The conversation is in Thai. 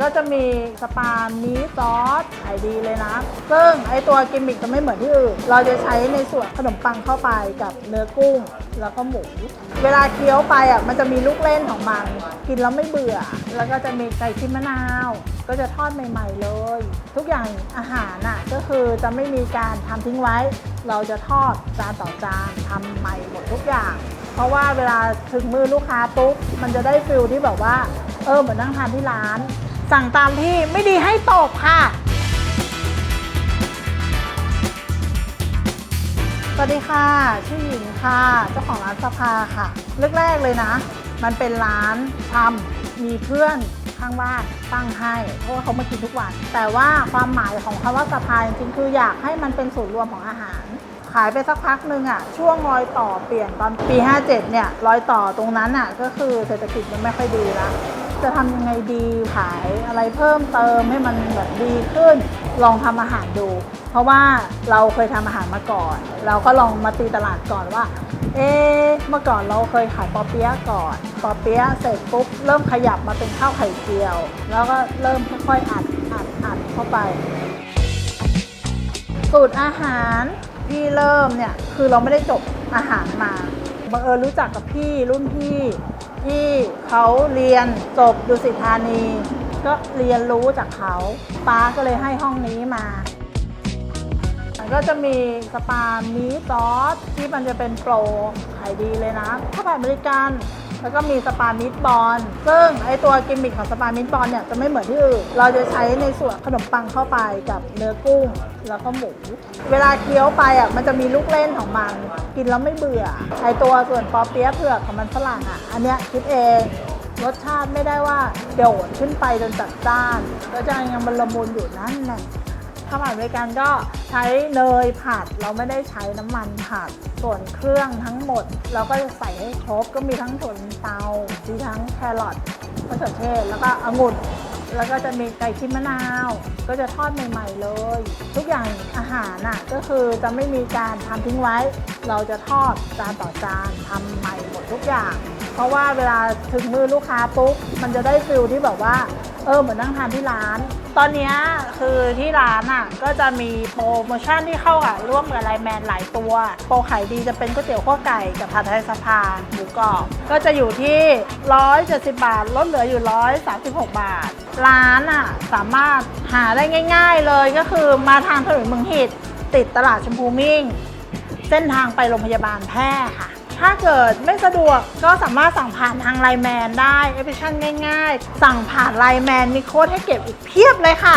ก็จะมีสปามีซอสขายดีเลยนะ ซึ่งไอตัวกิมมิคจะไม่เหมือนที่อื่น เราจะใช้ในส่วนขนมปังเข้าไปกับเนื้อกุ้งแล้วก็หมู เวลาเคี้ยวไปอะมันจะมีลูกเล่นของมัน กินแล้วไม่เบื่อ แล้วก็จะมีไก่ชิ้นมะนาว ก็จะทอดใหม่ ๆ เลย ทุกอย่างอาหารน่ะก็คือจะไม่มีการทำทิ้งไว้ เราจะทอดจานต่อจานทำใหม่หมดทุกอย่าง เพราะว่าเวลาถึงมือลูกค้าปุ๊บมันจะได้ฟิลที่แบบว่าเออเหมือนนั่งทานที่ร้าน สั่งตามที่ไม่ดีให้ตบค่ะ สวัสดีค่ะ ชื่อหญิงค่ะ เจ้าของร้านสภาค่ะแรกๆเลยนะ มันเป็นร้านทำมีเพื่อนข้างบ้านตั้งให้ เพราะว่าเขามากินทุกวัน แต่ว่าความหมายของคำว่าสภาจริงๆคืออยากให้มันเป็นศูนย์รวมของอาหาร ขายไปสักพักหนึ่งอะช่วงรอยต่อเปลี่ยนตอนปี 57 เนี่ยรอยต่อตรงนั้นอะก็คือเศรษฐกิจมันไม่ค่อยดีล้วจะทำยังไงดีขายอะไรเพิ่มเติมให้มันแบบดีขึ้น ลองทำอาหารดู เพราะว่าเราเคยทำอาหารมาก่อน เราก็ลองมาตีตลาดก่อนว่า เอ๊เมื่อก่อนเราเคยขายปอเปี๊ยะก่อนปอเปี๊ยะเสร็จปุ๊บเริ่มขยับมาเป็นข้าวไข่เจียว แล้วก็เริ่มค่อยๆอัดอัดอัดเข้าไป สูตรอาหาร ที่เริ่มเนี่ยคือเราไม่ได้จบอาหารมาบังเอิญรู้จักกับพี่รุ่นพี่ที่เขาเรียนจบดุสิตธานี ก็เรียนรู้จากเขาป้าก็เลยให้ห้องนี้มาก็จะมีสปามีซอสที่มันจะเป็นโปรขายดีเลยนะข้าวผัดอเมริกัน แล้วก็มีสปามิตบอลซึ่งไอตัวกิมมิคของสปามิตบอลเนี่ยจะไม่เหมือนที่อื่น เราจะใช้ในส่วนขนมปังเข้าไปกับเนื้อกุ้งแล้วก็หมู เวลาเคี้ยวไปอะมันจะมีลูกเล่นของมัน กินแล้วไม่เบื่อ ไอตัวส่วนปอเปี๊ยะเผือกของมันฝรั่งอะ อันเนี้ยคิดเอง รสชาติไม่ได้ว่าโดดขึ้นไปจนจัดจ้าน ก็จะยังมันละมุนอยู่นั่นแหละ ข้าวผัดอเมริกันก็ใช้เนยผัด เราไม่ได้ใช้น้ำมันผัด ส่วนเครื่องทั้งหมด เราก็จะใส่ให้ครบก็มีทั้งถั่วลันเตามีทั้งแครอทมะเขือเทศแล้วก็องุ่นแล้วก็จะมีไก่ชิ้นมะนาว ก็จะทอดใหม่ๆเลย ทุกอย่างอาหารน่ะก็คือจะไม่มีการทำทิ้งไว้ เราจะทอดจานต่อจานทำใหม่หมดทุกอย่าง เพราะว่าเวลาถึงมือลูกค้าปุ๊บมันจะได้ฟิลที่แบบว่า เออเหมือนนั่งทานที่ร้าน ตอนนี้คือที่ร้านอะก็จะมีโปรโมชั่นที่เข้ากับร่วมกับไลแมนหลายตัว โปรขายดีจะเป็นก๋วยเตี๋ยวข้าวไก่กับผัดไทยสะพานหมูกรอบก็จะอยู่ที่ 170 บาท ลดเหลืออยู่ 136 บาท ร้านอะสามารถหาได้ง่าย ๆเลยก็คือมาทางถนนเมืองหิดติดตลาดชมพูมิ่ง เส้นทางไปโรงพยาบาลแพร่ค่ะ ถ้าเกิดไม่สะดวกก็สามารถสั่งผ่านทางไลน์แมนได้แอปพลิเคชันง่าย ๆ สั่งผ่านไลน์แมนมีโค้ดให้เก็บอีกเพียบเลยค่ะ